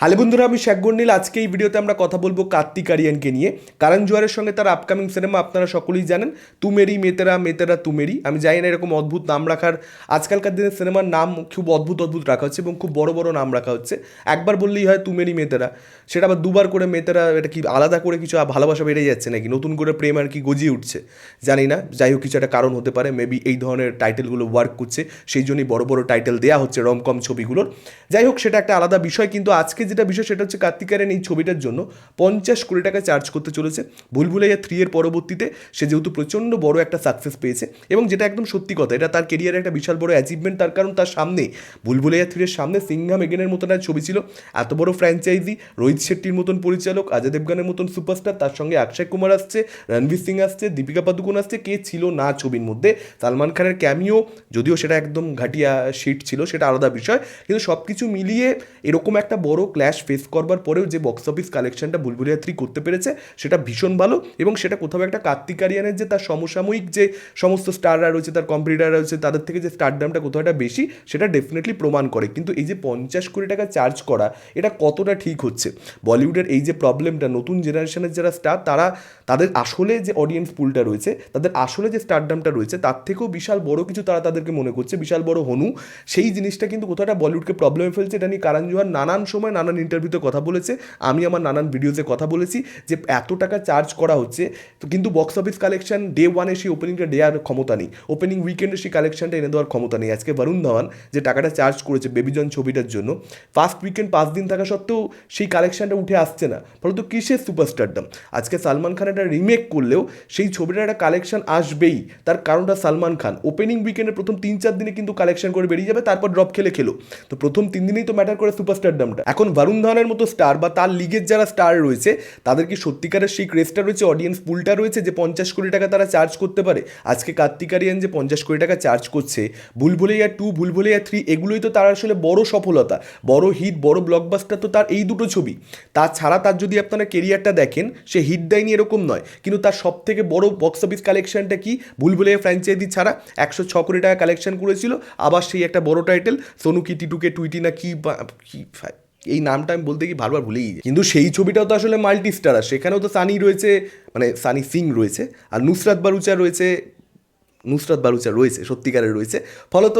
Hello বন্ধুরা, আমি শেখ গন্ডিল। আজকে এই ভিডিওতে আমরা কথা বলব কার্তিক আরিয়ানকে নিয়ে। কারণ জোয়ারের সঙ্গে তার আপকামিং সিনেমা আপনারা সকলেই জানেন, তুমেরি মেতেরা মেতেরা তুমেরি। আমি জানি না এরকম অদ্ভুত নাম রাখার, আজকালকার দিনে সিনেমার নাম খুব অদ্ভুত অদ্ভুত রাখা হচ্ছে এবং খুব বড় বড় নাম রাখা হচ্ছে। একবার বললেই হয় তুমেরি, মেতেরা। সেটা আবার দুবার করে মেতেরা, এটা কি আলাদা করে কিছু ভালোবাসা বেড়ে যাচ্ছে নাকি? নতুন করে প্রেম আর কি গজিয়ে উঠছে? জানি না। যাই হোক, কিছু একটা কারণ হতে পারে। মেবি এই ধরনের টাইটেলগুলো ওয়ার্ক করছে। সেই জন্যই বড় বড় টাইটেল দেওয়া হচ্ছে রমকম ছবিগুলোর। যাই হোক, সেটা একটা আলাদা বিষয়, কিন্তু আজকে যেটা বিষয় সেটা হচ্ছে কার্তিকারের এই ছবিটার জন্য পঞ্চাশ কোটি টাকা চার্জ করতে চলেছে। ভুলভুলাইয়া থ্রি এর পরবর্তীতে সে যেহেতু প্রচণ্ড বড় একটা সাকসেস পেয়েছে এবং যেটা একদম সত্যি কথা, এটা তার কেরিয়ারে একটা বিশাল বড় অ্যাচিভমেন্ট তার কারণ তার সামনে ভুলভুলাইয়া থ্রির সামনে সিংহাম এগেনের মতন একটা ছবি ছিল। এত বড় ফ্র্যাঞ্চাইজি রোহিত শেট্টির মতন পরিচালক, অজয় দেবগানের মতন সুপারস্টার তার সঙ্গে অক্ষয় কুমার আসছে, রণবীর সিং আসছে, দীপিকা পাদুকোন আসছে, কে ছিল না ছবির মধ্যে। সালমান খানের ক্যামিও যদিও সেটা একদম ঘাটিয়া শিট ছিল, সেটা আলাদা বিষয়। কিন্তু সব কিছু মিলিয়ে এরকম একটা বড় ক্ল্যাশ ফেস করবার পরেও যে বক্স অফিস কালেকশনটা বুলবুলিয়া থ্রি করতে পেরেছে, সেটা ভীষণ ভালো এবং সেটা কোথাও একটা কার্তিক আরিয়ানের যে তার সমসাময়িক যে সমস্ত স্টাররা রয়েছে, তার কম্পিটিটাররা রয়েছে, তাদের থেকে যে স্টার দামটা কোথাও একটা বেশি, সেটা ডেফিনেটলি প্রমাণ করে। কিন্তু এই যে পঞ্চাশ কোটি টাকা চার্জ করা, এটা কতটা ঠিক হচ্ছে? বলিউডের এই যে প্রবলেমটা নতুন জেনারেশনের যারা স্টার তারা তাদের আসলে যে অডিয়েন্স পুলটা রয়েছে, তাদের আসলে যে স্টারডামটা রয়েছে, তার থেকেও বিশাল বড় কিছু তারা তাদেরকে মনে করছে, বিশাল বড় হনু। সেই জিনিসটা কিন্তু কোথাও একটা বলিউডকে প্রবলেমে ফেলছে, এটা নিয়ে কারণ জোহার নানান সময় নানান ইন্টারভিউতে কথা বলেছে, আমি আমার নানান ভিডিওতে কথা বলেছি যে এত টাকা চার্জ করা হচ্ছে, তো কিন্তু বক্স অফিস কালেকশন ডে ওয়ানে সেই ওপেনিংটা দেওয়ার ক্ষমতা নেই। ওপেনিং উইকেন্ডে সেই কালেকশনটা এনে দেওয়ার ক্ষমতা নেই। আজকে বরুণ ধাওয়ান যে টাকাটা চার্জ করেছে বেবিজন ছবিটার জন্য ফার্স্ট উইকেন্ড পাঁচ দিন থাকা সত্ত্বেও সেই কালেকশনটা উঠে আসছে না, ফলত কিসের সুপারস্টারডাম আজকে সালমান খান একটা রিমেক করলেও সেই ছবিটার একটা কালেকশন আসবেই, তার কারণটা সালমান খান। ওপেনিং উইকেন্ডের প্রথম তিন চার দিনে কিন্তু কালেকশন করে বেরিয়ে যাবে, তারপর ড্রপ খেলে খেলো। তো প্রথম তিন দিনেই তো ম্যাটার করে সুপারস্টারডামটা এখন বরুণ ধাওয়ানের মতো স্টার বা তার লিগের যারা স্টার রয়েছে, তাদের কি সত্যিকারের সেই ক্রেজটা রয়েছে? অডিয়েন্স পুলটা রয়েছে যে পঞ্চাশ কোটি টাকা তারা চার্জ করতে পারে? আজকে কার্তিক আরিয়ান যে পঞ্চাশ কোটি টাকা চার্জ করছে, ভুলভুলাইয়া টু ভুলভুলাইয়া থ্রি এগুলোই তো তার আসলে বড় সফলতা, বড় হিট বড় ব্লকবাস্টার তো তার এই দুটো ছবি। তাছাড়া তার যদি আপনারা কেরিয়ারটা দেখেন, সে হিট দেয়নি এরকম নয়, কিন্তু তার সব থেকে বড় বক্স অফিস কালেকশনটা কি? ভুলভুলাইয়া ফ্র্যাঞ্চাইজি ছাড়া একশো ছ কোটি টাকা কালেকশন করেছিল, আবার সেই একটা বড় টাইটেল সোনু কি টিটুকে টুইটি না কি এই নামটা আমি বলতে কি বারবার ভুলেই যাই। কিন্তু সেই ছবিটাও তো আসলে মাল্টি স্টারার সেখানেও তো সানি রয়েছে মানে সানি সিং রয়েছে, আর নুসরাত বারুচা রয়েছে নুসরাত বারুচা রয়েছে, সত্যিকারের রয়েছে। ফলত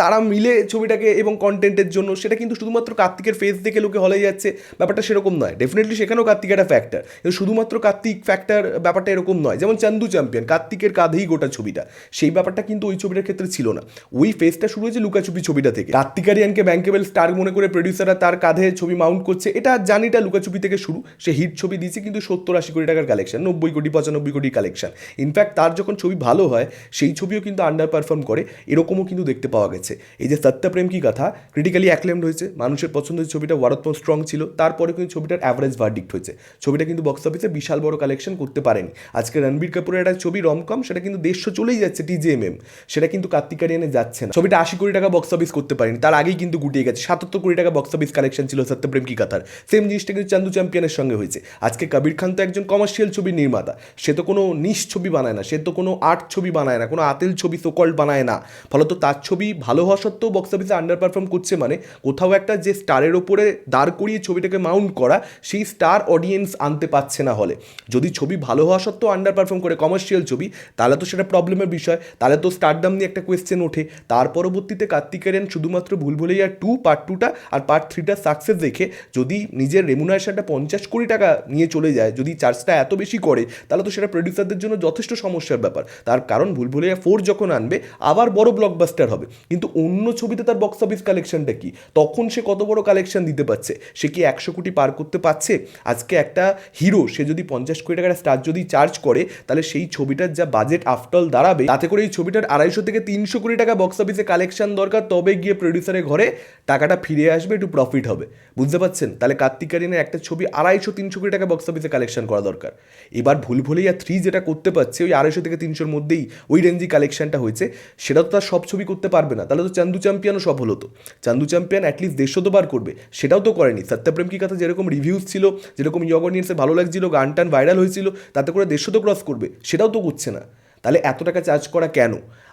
তারা মিলে ছবিটাকে এবং কন্টেন্টের জন্য সেটা কিন্তু শুধুমাত্র কার্তিকের ফেস দেখে লোকে হলে যাচ্ছে, ব্যাপারটা সেরকম নয়। ডেফিনেটলি সেখানেও কার্তিক একটা ফ্যাক্টর কিন্তু শুধুমাত্র কার্তিক ফ্যাক্টর ব্যাপারটা এরকম নয়। যেমন চান্দু চ্যাম্পিয়ন কার্তিকের কাঁধেই গোটা ছবিটা। সেই ব্যাপারটা কিন্তু ওই ছবিটার ক্ষেত্রে ছিল না। ওই ফেসটা শুরু হয়েছে লুকাছুপি ছবিটা থেকে। কার্তিক আরিয়ানকে ব্যাঙ্কেবল স্টার মনে করে প্রডিউসাররা তার কাঁধে ছবি মাউন্ট করছে। এটা জানিটা লুকাছুপি থেকে শুরু। সে হিট ছবি দিয়েছে কিন্তু সত্তর আশি কোটি টাকার কালেকশন নব্বই কোটি, পঁচানব্বই কোটি কালেকশন ইনফ্যাক্ট তার যখন ছবি ভালো হয় সেই ছবিও কিন্তু আন্ডার পারফর্ম করে, এরকমও কিন্তু দেখতে পাওয়া গেছে। এই যে সত্যপ্রেম কি কথা ক্রিটিক্যালি অ্যাক্লেমড হয়েছে, মানুষের পছন্দের ছবিটা ওয়ারতম স্ট্রং ছিল, তারপরে কিন্তু ছবিটার অ্যাভারেজ ভার্ডিক্ট হয়েছে। ছবিটা কিন্তু বক্স অফিসে বিশাল বড় কালেকশন করতে পারেনি। আজকে রণবীর কাপুরের একটা ছবি রমকম সেটা কিন্তু দেড়শো চলেই যাচ্ছে টিজিএমএম সেটা কিন্তু কার্তিক আরিয়ানে যাচ্ছে না। ছবিটা আশি কোটি টাকা বক্স অফিস করতে পারেনি, তার আগেই কিন্তু গুটিয়ে গেছে। সাতাত্তর কোটি টাকা বক্স অফিস কালেকশন ছিল সত্যপ্রেম কি কথার। সেম জিনিসটা কিন্তু চান্দু চ্যাম্পিয়নের সঙ্গে হয়েছে। আজকে কবির খান তো একজন কমার্শিয়াল ছবির নির্মাতা, সে তো কোনো নিশ ছবি বানায় না, সে তো কোনো আর্ট ছবি বানায় না। কোনো আতেল ছবি সোকল্ড বানায় না। ফলত তার ছবি ভালো হওয়া সত্ত্বেও বক্স অফিসে আন্ডার পারফর্ম করছে মানে কোথাও একটা যে স্টারের ওপরে দাঁড় করিয়ে ছবিটাকে মাউন্ট করা, সেই স্টার অডিয়েন্স আনতে পারছে না হলে। যদি ছবি ভালো হওয়া সত্ত্বেও আন্ডার পারফর্ম করে কমার্শিয়াল ছবি, তাহলে তো সেটা প্রবলেমের বিষয়। তাহলে তো স্টারডাম নিয়ে একটা কোয়েশ্চেন ওঠে। তার পরবর্তীতে কার্তিক আরিয়ান শুধুমাত্র ভুলভুলাইয়া টু পার্ট টুটা আর পার্ট থ্রিটা সাকসেস দেখে যদি নিজের রেমুনারেশনটা পঞ্চাশ কোটি টাকা নিয়ে চলে যায়, যদি চার্জটা এত বেশি করে, তাহলে তো সেটা প্রডিউসারদের জন্য যথেষ্ট সমস্যার ব্যাপার। তার কারণ ভুলভুলাইয়া ফোর যখন আনবে, আবার বড় ব্লকবাস্টার হবে। কিন্তু অন্য ছবিতে তার বক্স অফিস কালেকশনটা কি? তখন সে কত বড় কালেকশন দিতে পারছে? সে কি একশো কোটি পার করতে পারছে? আজকে একটা হিরো সে যদি পঞ্চাশ কোটি টাকার স্টার যদি চার্জ করে, তাহলে সেই ছবিটার যা বাজেট আফটল দাঁড়াবে, তাতে করে এই ছবিটার আড়াইশো থেকে তিনশো কোটি টাকা বক্স অফিসে কালেকশন দরকার, তবে গিয়ে প্রডিউসারের ঘরে টাকাটা ফিরে আসবে, একটু প্রফিট হবে। বুঝতে পারছেন? তাহলে কার্তিক আরিয়ানের একটা ছবি আড়াইশো তিনশো কোটি টাকা বক্স অফিসে কালেকশন করা দরকার। এবার ভুল ভুলেইয়া থ্রি যেটা করতে পারছে, ওই আড়াইশো থেকে তিনশোর মধ্যেই, ওই রেঞ্জি কালেকশনটা হয়েছে, সেটা তো তার সব ছবি করতে পারবে না। তাহলে তো চান্দু চ্যাম্পিয়নও সফল হতো চান্দু চ্যাম্পিয়ন অ্যাটলিস্ট দেড়শো তো বার করবে, সেটাও তো করেনি। সত্যপ্রেম কি কথা? যেরকম রিভিউজ ছিল, যেরকম ইয়গ অডিয়েন্সে ভালো লাগছিল, গান টান ভাইরাল হয়েছিল, তাতে করে দেড়শো তো ক্রস করবে, সেটাও তো করছে না। তাহলে এত টাকা চার্জ করা কেন?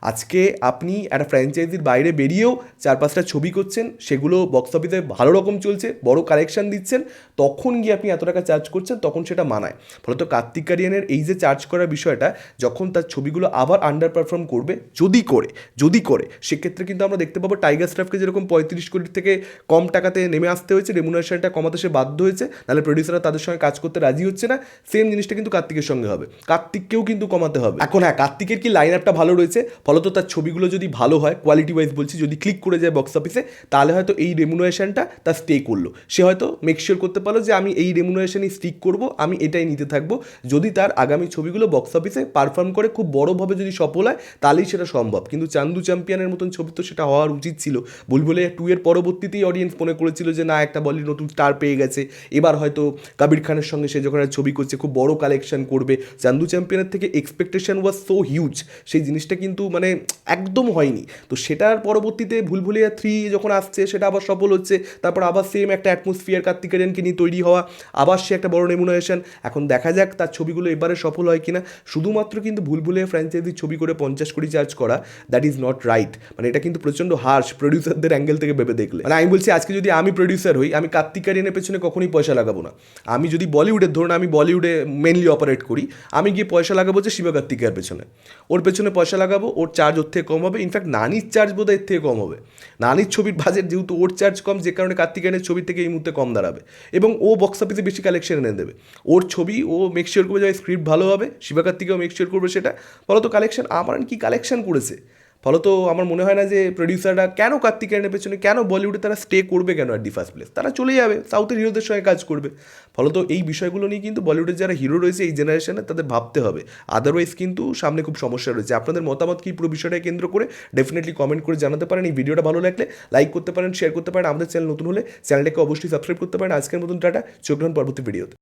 আজকে আপনি একটা ফ্র্যাঞ্চাইজির বাইরে বেরিয়েও চার পাঁচটা ছবি করছেন, সেগুলো বক্স অফিসে ভালো রকম চলছে, বড় কালেকশন দিচ্ছেন, তখন গিয়ে আপনি এত টাকা চার্জ করছেন, তখন সেটা মানায়। ফলত কার্তিক কারিয়ানের এই যে চার্জ করার বিষয়টা, যখন তার ছবিগুলো আবার আন্ডার পারফর্ম করবে, যদি করে যদি করে, সেক্ষেত্রে কিন্তু আমরা দেখতে পাবো টাইগার স্টাফকে যেরকম পঁয়ত্রিশ কোটির থেকে কম টাকাতে নেমে আসতে হয়েছে রেমুনারেশনটা কমাতে সে বাধ্য হয়েছে, নাহলে প্রডিউসাররা তাদের সঙ্গে কাজ করতে রাজি হচ্ছে না সেম জিনিসটা কিন্তু কার্তিকের সঙ্গে হবে। কার্তিককেও কিন্তু কমাতে হবে। এখন হ্যাঁ কার্তিকের কি লাইন আপটা ভালো রয়েছে? ফলত তার ছবিগুলো যদি ভালো হয় কোয়ালিটি ওয়াইজ বলছি, যদি ক্লিক করে যায় বক্স অফিসে তাহলে হয়তো এই রেমুনারেশনটা তার স্টে করল। সে হয়তো মেকশিওর করতে পারল যে আমি এই রেমুনারেশনই স্টিক করব, আমি এটাই নিতে থাকব। যদি তার আগামী ছবিগুলো বক্স অফিসে পারফর্ম করে খুব বড়োভাবে যদি সফল হয়, তাহলেই সেটা সম্ভব। কিন্তু চান্দু চ্যাম্পিয়নের মতন ছবি তো সেটা হওয়ার উচিত ছিল। বুলবুলে টু এর পরবর্তীতেই অডিয়েন্স মনে করেছিল যে, না, একটা বলি নতুন স্টার পেয়ে গেছে। এবার হয়তো কাবির খানের সঙ্গে সে যখন ছবি করছে, খুব বড় কালেকশন করবে। চান্দু চ্যাম্পিয়নের থেকে এক্সপেকটেশন ওয়াজ সো হিউজ সেই জিনিসটা কিন্তু মানে একদম হয়নি। তো সেটার পরবর্তীতে ভুলভুলিয়া থ্রি যখন আসছে, সেটা আবার সফল হচ্ছে, তারপর আবার সেম একটা অ্যাটমসফিয়ার কার্তিকেরিয়ানকে নিয়ে তৈরি হওয়া, আবার সে একটা বড় রেমুনারেশন এখন দেখা যাক তার ছবিগুলো এবারে সফল হয় কিনা। শুধুমাত্র কিন্তু ভুলভুলিয়া ফ্র্যাঞ্চাইজির ছবি করে পঞ্চাশ কোটি চার্জ করা দ্যাট ইজ নট রাইট মানে এটা কিন্তু প্রচণ্ড হার্শ প্রডিউসারদের অ্যাঙ্গেল থেকে ভেবে দেখলে। মানে আমি বলছি, আজকে যদি আমি প্রডিউসার হই, আমি কার্তিক আরিয়ানের পেছনে কখনোই পয়সা লাগাবো না। আমি যদি বলিউডের, ধরুন আমি বলিউডে মেনলি অপারেট করি, আমি গিয়ে পয়সা লাগাবো যে শিবা কার্তিকের পেছনে। ওর পেছনে পয়সা লাগাবো, ওর চার্জ ওর থেকে কম হবে। ইনফ্যাক্ট নানির চার্জ বোধহয় এর থেকে কম হবে। নানির ছবির বাজেট যেহেতু ওর চার্জ কম, যে কারণে কার্তিকের ছবি থেকে এই মুহূর্তে কম দাঁড়াবে। এবং ও বক্স অফিসে বেশি কালেকশন এনে দেবে। ওর ছবি, ও মেকশিওর করবে যে স্ক্রিপ্ট ভালো হবে। শিবা কার্তিকেও মেকশিওর করবে সেটা। ফলত কালেকশন আমার কি কালেকশন করেছে? ফলত আমার মনে হয় না যে প্রডিউসাররা কেন কার্তিক আরিয়ানের পেছনে, কেন বলিউডে তারা স্টে করবে কেন অ্যাট দি ফার্স্ট প্লেস তারা চলে যাবে সাউথের হিরোদের সঙ্গে কাজ করবে। ফলত এই বিষয়গুলো নিয়ে কিন্তু বলিউডের যারা হিরো রয়েছে, এই জেনারেশনে তাদের ভাবতে হবে। আদারওয়াইজ কিন্তু সামনে খুব সমস্যা রয়েছে। আপনাদের মতামত কি পুরো বিষয়টা কেন্দ্র করে? ডেফিনেটলি কমেন্ট করে জানাতে পারেন। এই ভিডিওটা ভালো লাগলে লাইক করতে পারেন শেয়ার করতে পারেন। আমাদের চ্যানেল নতুন হলে চ্যানেলটাকে অবশ্যই সাবস্ক্রাইব করতে পারেন। আজকের মতন টাটা। চোখ পরবর্তী ভিডিওতে